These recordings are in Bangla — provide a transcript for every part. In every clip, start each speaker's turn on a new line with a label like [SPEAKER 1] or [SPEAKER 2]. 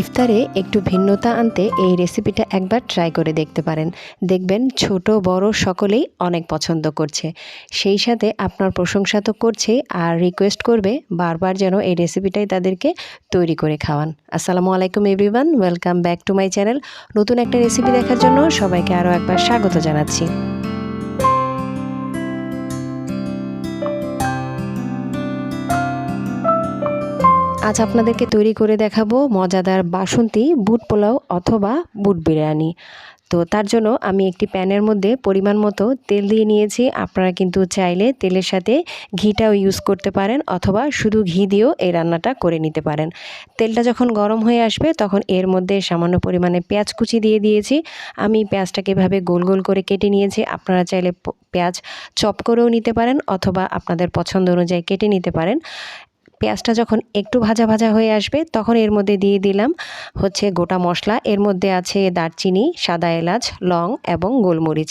[SPEAKER 1] ইফতারে একটু ভিন্নতা আনতে এই রেসিপিটা একবার ট্রাই করে দেখতে পারেন। দেখবেন ছোট, বড় সকলেই অনেক পছন্দ করছে। সেই সাথে আপনার প্রশংসা তো করছেই আর রিকোয়েস্ট করবে বারবার যেন এই রেসিপিটাই তাদেরকে তৈরি করে খাওয়ান। আসসালামু আলাইকুম everyone welcome back to my channel নতুন একটা রেসিপি দেখার জন্য সবাইকে আরও একবার স্বাগত জানাচ্ছি। আজ আপনাদেরকে তৈরি করে দেখাবো মজাদার বাসন্তী, বুট পোলাও অথবা বুট বিরিয়ানি। তো তার জন্য আমি একটি প্যানের মধ্যে পরিমাণ মতো তেল দিয়ে নিয়েছি। আপনারা কিন্তু চাইলে তেলের সাথে ঘিটাও ইউজ করতে পারেন অথবা শুধু ঘি দিয়েও এই রান্নাটা করে নিতে পারেন। তেলটা যখন গরম হয়ে আসবে তখন এর মধ্যে সামান্য পরিমাণে পেঁয়াজ কুচি দিয়ে দিয়েছি। আমি পেঁয়াজটাকে এভাবে গোল গোল করে কেটে নিয়েছি। আপনারা চাইলে পেঁয়াজ চপ করেও নিতে পারেন অথবা আপনাদের পছন্দ অনুযায়ী কেটে নিতে পারেন। পেঁয়াজটা যখন একটু ভাজা ভাজা হয়ে আসবে, তখন এর মধ্যে দিয়ে দিলাম হচ্ছে গোটা মশলা। এর মধ্যে আছে দারচিনি, সাদা এলাচ, লং এবং গোলমরিচ।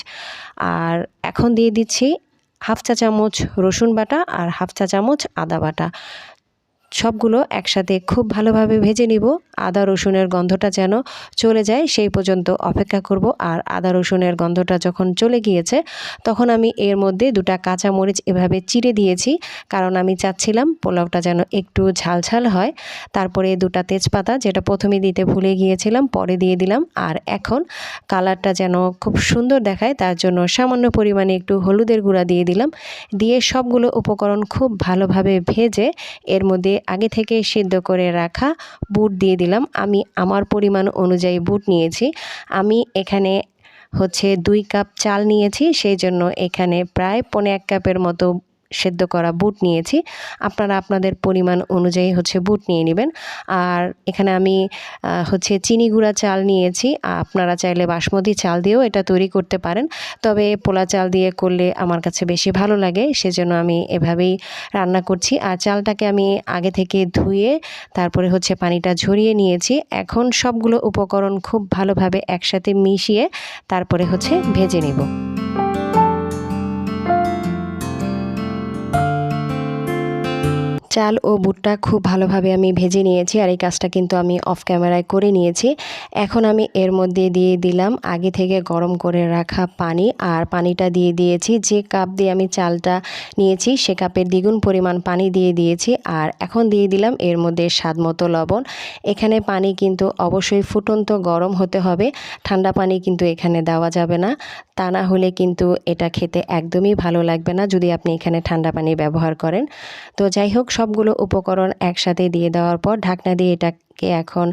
[SPEAKER 1] আর এখন দিয়ে দিচ্ছি হাফ চা চামচ রসুন বাটা আর হাফ চা চামচ আদা বাটা। সবগুলো একসাথে খুব ভালোভাবে ভেজে নিব। আদা, রসুনের গন্ধটা যেন চলে যায় সেই পর্যন্ত অপেক্ষা করব। আর আদা, রসুনের গন্ধটা যখন চলে গিয়েছে, তখন আমি এর মধ্যে দুটা কাঁচা মরিচ এভাবে চিড়ে দিয়েছি। কারণ আমি চাচ্ছিলাম পোলাওটা যেন একটু ঝালঝাল হয়। তারপরে দুটা তেজপাতা যেটা প্রথমে দিতে ভুলে গিয়েছিলাম, পরে দিয়ে দিলাম। আর এখন কালারটা যেন খুব সুন্দর দেখায়, তার জন্য সামান্য পরিমাণে একটু হলুদের গুঁড়া দিয়ে দিলাম। দিয়ে সবগুলো উপকরণ খুব ভালোভাবে ভেজে এর মধ্যে আগে থেকে সিদ্ধ করে রাখা বুট দিয়ে দিলাম। আমি আমার পরিমাণ অনুযায়ী বুট নিয়েছি। আমি এখানে হচ্ছে দুই কাপ চাল নিয়েছি। সেই জন্য এখানে প্রায় পনে এক কাপের মতো সেদ্ধ করা বুট নিয়েছি। আপনারা আপনাদের পরিমাণ অনুযায়ী হচ্ছে বুট নিয়ে নেবেন। আর এখানে আমি হচ্ছে চিনি গুঁড়া চাল নিয়েছি। আপনারা চাইলে বাসমতি চাল দিয়েও এটা তৈরি করতে পারেন। তবে পোলা চাল দিয়ে করলে আমার কাছে বেশি ভালো লাগে, সেজন্য আমি এভাবেই রান্না করছি। আর চালটাকে আমি আগে থেকে ধুয়ে তারপরে হচ্ছে পানিটা ঝরিয়ে নিয়েছি। এখন সবগুলো উপকরণ খুব ভালোভাবে একসাথে মিশিয়ে তারপরে হচ্ছে ভেজে নেব। চাল ও বুটটা খুব ভালোভাবে আমি ভেজে নিয়েছি আর এই কাজটা কিন্তু আমি অফ ক্যামেরায় করে নিয়েছি। এখন আমি এর মধ্যে দিয়ে দিলাম আগে থেকে গরম করে রাখা পানি আর পানিটা দিয়ে দিয়েছি। যে কাপ দিয়ে আমি চালটা নিয়েছি সে কাপের দ্বিগুণ পরিমাণ পানি দিয়ে দিয়েছি আর এখন দিয়ে দিলাম এর মধ্যে স্বাদ মতো লবণ। এখানে পানি কিন্তু অবশ্যই ফুটন্ত গরম হতে হবে, ঠান্ডা পানি কিন্তু এখানে দেওয়া যাবে না। তা না হলে কিন্তু এটা খেতে একদমই ভালো লাগবে না যদি আপনি এখানে ঠান্ডা পানি ব্যবহার করেন। তো যাই হোক সবগুলো উপকরণ একসাথে দিয়ে দেওয়ার পর ঢাকনা দিয়ে এটা কে এখন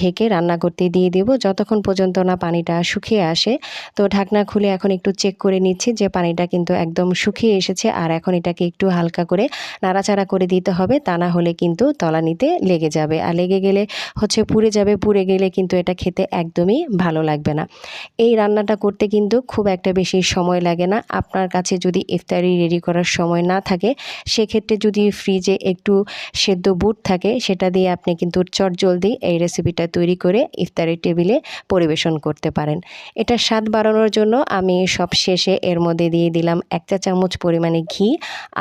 [SPEAKER 1] ঢেকে রান্না করতে দিয়ে দেবো। যতক্ষণ পর্যন্ত না পানিটা শুকিয়ে আসে। তো ঢাকনা খুলে এখন একটু চেক করে নিচ্ছি যে পানিটা কিন্তু একদম শুকিয়ে এসেছে আর এখন এটাকে একটু হালকা করে নাড়াচাড়া করে দিতে হবে। তা না হলে কিন্তু তলানিতে লেগে যাবে। আর লেগে গেলে হচ্ছে পুড়ে যাবে। পুড়ে গেলে কিন্তু এটা খেতে একদমই ভালো লাগবে না। এই রান্নাটা করতে কিন্তু খুব একটা বেশি সময় লাগে না। আপনার কাছে যদি ইফতারি রেডি করার সময় না থাকে, সেক্ষেত্রে যদি ফ্রিজে একটু সেদ্ধ বুট থাকে, সেটা দিয়ে আপনি কিন্তু চটজলদি এই রেসিপিটা তৈরি করে ইফতারের টেবিলে পরিবেশন করতে পারেন। এটা স্বাদ বাড়ানোর জন্য আমি সব শেষে এর মধ্যে দিয়ে দিলাম এক চা চামচ পরিমাণে ঘি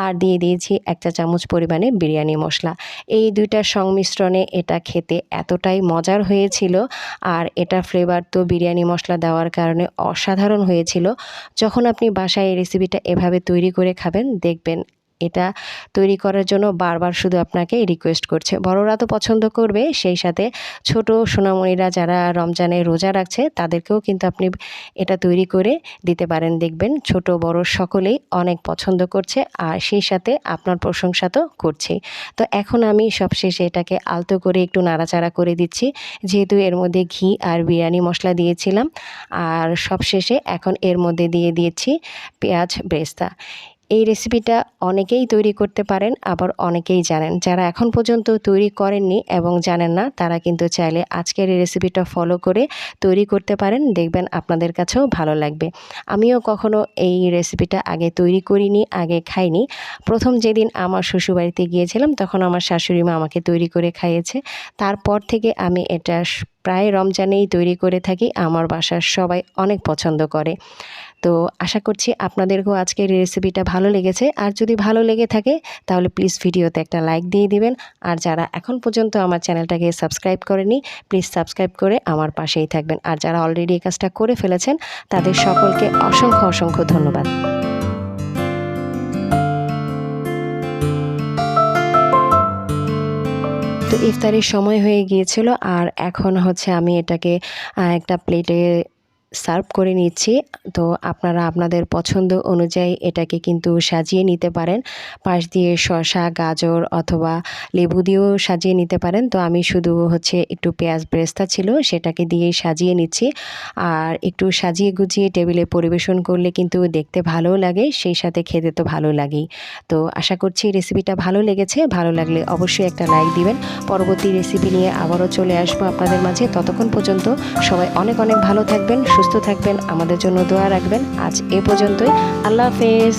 [SPEAKER 1] আর দিয়ে দিয়েছি এক চা চামচ পরিমাণে বিরিয়ানি মশলা। এই দুইটার সংমিশ্রণে এটা খেতে এতটাই মজার হয়েছিল আর এটা ফ্লেভার তো বিরিয়ানি মশলা দেওয়ার কারণে অসাধারণ হয়েছিল। যখন আপনি বাসায় এই রেসিপিটা এভাবে তৈরি করে খাবেন, দেখবেন এটা তৈরি করার জন্য বারবার শুধু আপনাকে রিকোয়েস্ট করছে। বড়রা তো পছন্দ করবে, সেই সাথে ছোট সোনামণিরা যারা রমজানে রোজা রাখছে, তাদেরকেও কিন্তু আপনি এটা তৈরি করে দিতে পারেন। দেখবেন ছোট বড় সকলেই অনেক পছন্দ করছে, আর সেই সাথে আপনার প্রশংসা তো করছেই। তো এখন আমি সবশেষে এটাকে আলতো করে একটু নাড়াচাড়া করে দিচ্ছি। যেহেতু এর মধ্যে ঘি আর বিরিয়ানি মশলা দিয়েছিলাম, আর সবশেষে এখন এর মধ্যে দিয়ে দিয়েছি পেঁয়াজ ব্রেস্তা। এই রেসিপিটা অনেকেই তৈরি করতে পারেন, আবার অনেকেই জানেন। যারা এখন পর্যন্ত তৈরি করেননি এবং জানেন না, তারা কিন্তু চাইলে আজকের এই রেসিপিটা ফলো করে তৈরি করতে পারেন। দেখবেন আপনাদের কাছেও ভালো লাগবে। আমিও কখনো এই রেসিপিটা আগে তৈরি করিনি, আগে খাইনি। প্রথম যেদিন আমার শ্বশুরবাড়িতে গিয়েছিলাম, তখন আমার শাশুড়ি মা আমাকে তৈরি করে খাইয়েছে। তারপর থেকে আমি এটা প্রায় রমজানেই তৈরি করে থাকি। আমার বাসার সবাই অনেক পছন্দ করে। তো আশা করছি আপনাদেরকেও আজকের রেসিপিটা ভালো লেগেছে। আর যদি ভালো লেগে থাকে, তাহলে প্লিজ ভিডিওতে একটা লাইক দিয়ে দিবেন। আর যারা এখন পর্যন্ত আমার চ্যানেলটাকে সাবস্ক্রাইব করেনি প্লিজ সাবস্ক্রাইব করে আমার পাশেই থাকবেন। আর যারা অলরেডি এই কাজটা করে ফেলেছেন, তাদের সকলকে অসংখ্য অসংখ্য ধন্যবাদ। তো ইফতারের সময় হয়ে গিয়েছিল আর এখন হচ্ছে আমি এটাকে একটা প্লেটে সার্ভ করে নিচ্ছি। তো আপনারা আপনাদের পছন্দ অনুযায়ী এটাকে কিন্তু সাজিয়ে নিতে পারেন। পাশ দিয়ে শসা, গাজর অথবা লেবু দিয়েও সাজিয়ে নিতে পারেন। তো আমি শুধু হচ্ছে একটু পেঁয়াজ ব্রেস্তা ছিল, সেটাকে দিয়েই সাজিয়ে নিচ্ছি। আর একটু সাজিয়ে গুছিয়ে টেবিলে পরিবেশন করলে কিন্তু দেখতে ভালোও লাগে, সেই সাথে খেতে তো ভালো লাগেই। তো আশা করছি রেসিপিটা ভালো লেগেছে। ভালো লাগলে অবশ্যই একটা লাইক দিবেন। পরবর্তী রেসিপি নিয়ে আবারও চলে আসব আপনাদের মাঝে। ততক্ষণ পর্যন্ত সবাই অনেক অনেক ভালো থাকবেন সুস্থ থাকবেন আমাদের জন্য দোয়া রাখবেন। আজ এ পর্যন্তই। আল্লাহ হাফেজ।